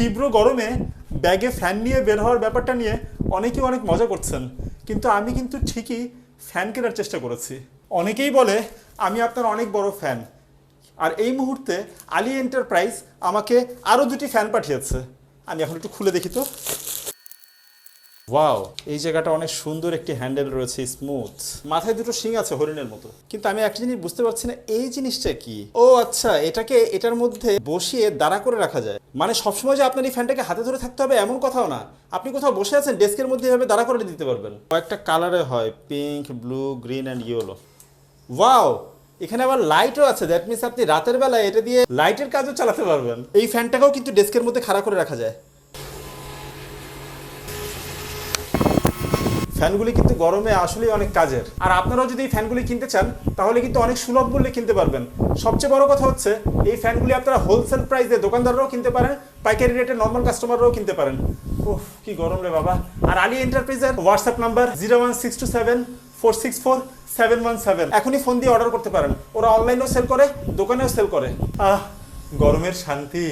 তীব্র গরমে ব্যাগে ফ্যান নিয়ে বের হওয়ার ব্যাপারটা নিয়ে অনেকেই অনেক মজা করছেন, কিন্তু আমি কিন্তু ঠিকই ফ্যান কেনার চেষ্টা করেছি। অনেকেই বলে, আমি আপনার অনেক বড় ফ্যান। আর এই মুহূর্তে আলি এন্টারপ্রাইজ আমাকে আরও দুটি ফ্যান পাঠিয়েছে। আমি এখন একটু খুলে দেখি তো। ওয়াও এই জায়গাটা অনেক সুন্দর একটি হ্যান্ডেল রয়েছে স্মুথ মাথায় দুটো শিং আছে হরিণের মতো। কিন্তু আমি একটা জিনিস বুঝতে পারছি না, এই জিনিসটা কি? ও আচ্ছা এটাকে, এটার মধ্যে বসিয়ে দাঁড়া করে রাখা যায়। মানে সবসময় যে আপনার এই ফ্যানটাকে হাতে ধরে থাকতে হবে এমন কথাও না। আপনি কোথাও বসে আছেন, ডেস্কের মধ্যে এভাবে দাঁড়া করে দিতে পারবেন। কয়েকটা কালারে হয় pink blue green and yellow wow এখানে আবার লাইটও আছে দ্যাট মিনস আপনি রাতের বেলায় এটা দিয়ে লাইটের কাজও চালাতে পারবেন। এই ফ্যানটাকেও কিন্তু ডেস্কের মধ্যে খাড়া করে রাখা যায়। ফ্যানগুলি কিন্তু গরমে আসলেই অনেক কাজের। আর আপনারাও যদি এই ফ্যানগুলি কিনতে চান, তাহলে কিন্তু অনেক সুলভ মূল্যে কিনতে পারবেন। সবচেয়ে বড় কথা হচ্ছে, এই ফ্যানগুলি আপনারা হোলসেল প্রাইসে দোকানদাররাও কিনতে পারেন, পাইকারি রেটে নর্মাল কাস্টমাররাও কিনতে পারেন। ওহ কি গরম রে বাবা। আর আলী এন্টারপ্রাইজের WhatsApp number zero one six two seven four six four seven one seven এখনই ফোন দিয়ে অর্ডার করতে পারেন। ওরা অনলাইনেও সেল করে, দোকানেও সেল করে। আহ, গরমের শান্তি।